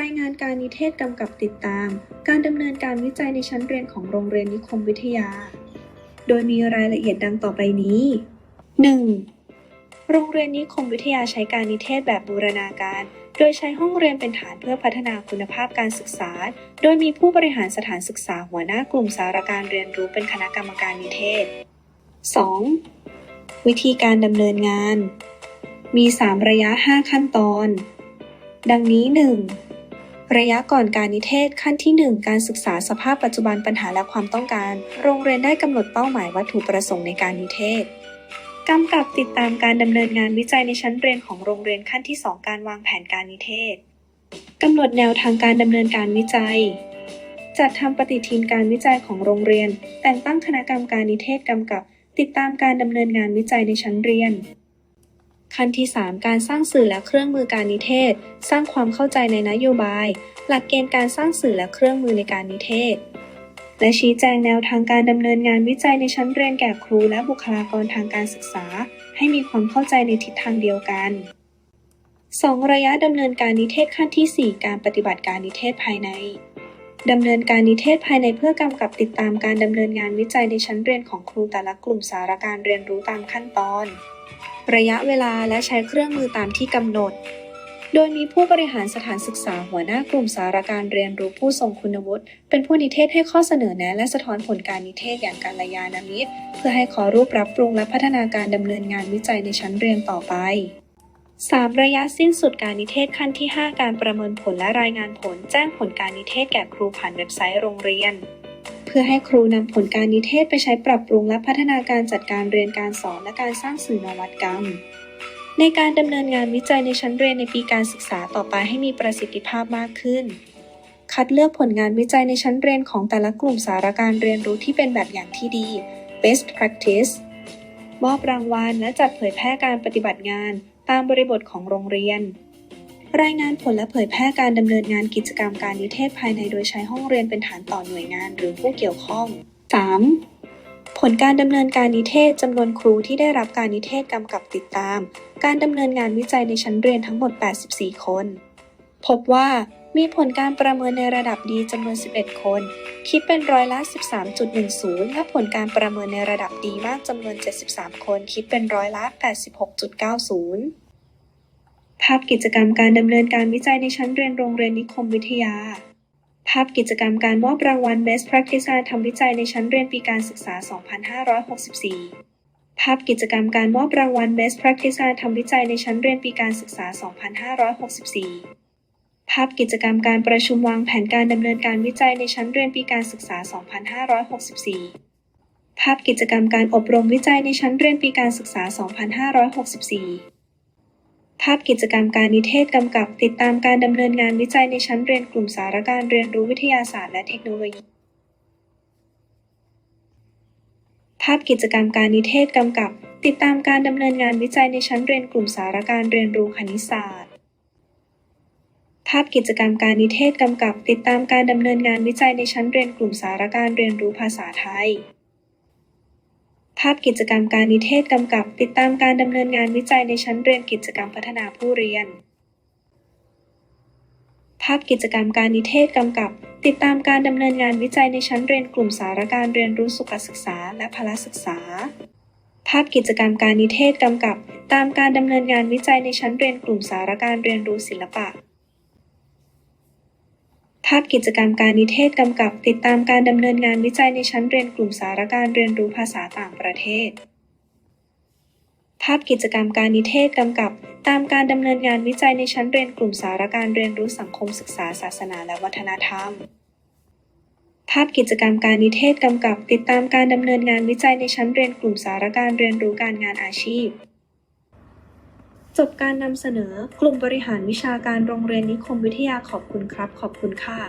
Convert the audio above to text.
รายงานการนิเทศกำกับติดตาม การดำเนินการวิจัยในชั้นเรียนของโรงเรียนนิคมวิทยา โดยมีรายละเอียดดังต่อไปนี้ 1. โรงเรียนนิคมวิทยาใช้การนิเทศแบบบูรณาการ โดยใช้ห้องเรียนเป็นฐานเพื่อพัฒนาคุณภาพการศึกษา โดยมีผู้บริหารสถานศึกษาหัวหน้ากลุ่มสารการเรียนรู้เป็นคณะกรรมการนิเทศ 2. วิธีการดำเนินงาน มี 3 ระยะ 5 ขั้นตอน ดังนี้ 1. ระยะก่อนการนิเทศขั้นที่ 1 การศึกษาสภาพปัจจุบันปัญหาและความต้องการ โรงเรียนได้กำหนดเป้าหมายวัตถุประสงค์ในการนิเทศกำกับติดตามการดำเนินงานวิจัยในชั้นเรียนของโรงเรียนขั้นที่ 2 การวางแผนการนิเทศกำหนดแนวทางการดำเนินการวิจัย จัดทำปฏิทินการวิจัยของโรงเรียน แต่งตั้งคณะกรรมการนิเทศกำกับ ติดตามการดำเนินงานวิจัยในชั้นเรียน ขั้นที่ 3 การสร้างสื่อและเครื่องมือการนิเทศ สร้างความเข้าใจในนโยบาย หลักเกณฑ์การสร้างสื่อและเครื่องมือในการนิเทศ และชี้แจงแนวทางการดำเนินงานวิจัยในชั้นเรียนแก่ครูและบุคลากรทางการศึกษา ให้มีความเข้าใจในทิศทางเดียวกัน 2. ระยะดำเนินการนิเทศขั้นที่ 4 การปฏิบัติการนิเทศภายในดำเนินการนิเทศภายในเพื่อกำกับติดตามการดำเนินงานวิจัยในชั้นเรียนของครูแต่ละกลุ่มสารการเรียนรู้ตามขั้นตอน ระยะเวลาและใช้เครื่องมือตามที่กำหนด โดยมีผู้บริหารสถานศึกษาหัวหน้ากลุ่มสารการเรียนรู้ผู้ทรงคุณวุฒิเป็นผู้นิเทศให้ข้อเสนอแนะและสะท้อนผลการนิเทศอย่างการยานามิตร เพื่อให้ขอรูปรับปรุงและพัฒนาการดำเนินงานวิจัยในชั้นเรียนต่อไป 3. ระยะสิ้นสุดการนิเทศขั้นที่ 5 การประเมินผลและรายงานผล แจ้งผลการนิเทศแก่ครูผ่านเว็บไซต์โรงเรียน เพื่อให้ครูนำผลการนิเทศไปใช้ปรับปรุงและพัฒนาการจัดการเรียนการสอนและการสร้างสื่อนวัตกรรม ในการดำเนินงานวิจัยในชั้นเรียนในปีการศึกษาต่อไปให้มีประสิทธิภาพมากขึ้น คัดเลือกผลงานวิจัยในชั้นเรียนของแต่ละกลุ่มสารการเรียนรู้ที่เป็นแบบอย่างที่ดี best practice มอบรางวัลและจัดเผยแพร่การปฏิบัติงานตามบริบทของโรงเรียน รายงานผลและเผยแพร่การดำเนินงานกิจกรรมการนิเทศภายในโดยใช้ห้องเรียนเป็นฐานต่อหน่วยงานหรือผู้เกี่ยวข้อง 3. ผลการดำเนินการนิเทศจำนวนครูที่ได้รับการนิเทศกำกับติดตาม การดำเนินงานวิจัยในชั้นเรียนทั้งหมด 84 คน พบว่ามีผลการประเมินในระดับดีจำนวน 11 คน คิดเป็นร้อยละ 13.10 และผลการประเมินในระดับดีมากจำนวน 73 คน คิดเป็นร้อยละ 86.90 ภาพกิจกรรมการดำเนินการวิจัยในชั้นเรียนโรงเรียนนิคมวิทยา ภาพกิจกรรมการมอบรางวัล Best Practice การทำวิจัยในชั้นเรียนปีการศึกษา 2564 ภาพกิจกรรมการมอบรางวัล Best Practice การทำวิจัยในชั้นเรียนปีการศึกษา 2564 ภาพกิจกรรมการประชุมวางแผนการดำเนินการวิจัยในชั้นเรียนปีการศึกษา 2564 ภาพกิจกรรมการอบรมวิจัยในชั้นเรียนปีการศึกษา 2564 ภาพกิจกรรมการนิเทศกำกับ ติดตามการดำเนินงานวิจัยในชั้นเรียนกลุ่มสารการเรียนรู้วิทยาศาสตร์และเทคโนโลยี ภาพกิจกรรมการนิเทศกำกับ ติดตามการดำเนินงานวิจัยในชั้นเรียนกลุ่มสารการเรียนรู้คณิตศาสตร์ ภาพกิจกรรมการนิเทศกำกับ ติดตามการดำเนินงานวิจัยในชั้นเรียนกลุ่มสารการเรียนรู้ภาษาไทย ภาพกิจกรรมการนิเทศกำกับ ติดตามการดำเนินงานวิจัยในชั้นเรียนกิจกรรมพัฒนาผู้เรียน ภาพกิจกรรมการนิเทศกำกับ ติดตามการดำเนินงานวิจัยในชั้นเรียนกลุ่มสารการเรียนรู้สุขศึกษา และพละศึกษา ภาพกิจกรรมการนิเทศกำกับ ตามการดำเนินงานวิจัยในชั้นเรียนกลุ่มสารการเรียนรู้ศิลปะ ภาพกิจกรรมการนิเทศกำกับติดตามการดำเนินงานวิจัยในชั้นเรียนกลุ่มสารการเรียนรู้ภาษาต่างประเทศ ภาพกิจกรรมการนิเทศกำกับ ตามการดำเนินงานวิจัยในชั้นเรียนกลุ่มสารการเรียนรู้สังคมศึกษาศาสนาและวัฒนธรรม ภาพกิจกรรมการนิเทศกำกับ ติดตามการดำเนินงานวิจัยในชั้นเรียนกลุ่มสารการเรียนรู้การงานอาชีพ จบการนำเสนอกลุ่มบริหารวิชาการโรงเรียนนิคมวิทยาขอบคุณครับ ขอบคุณค่ะ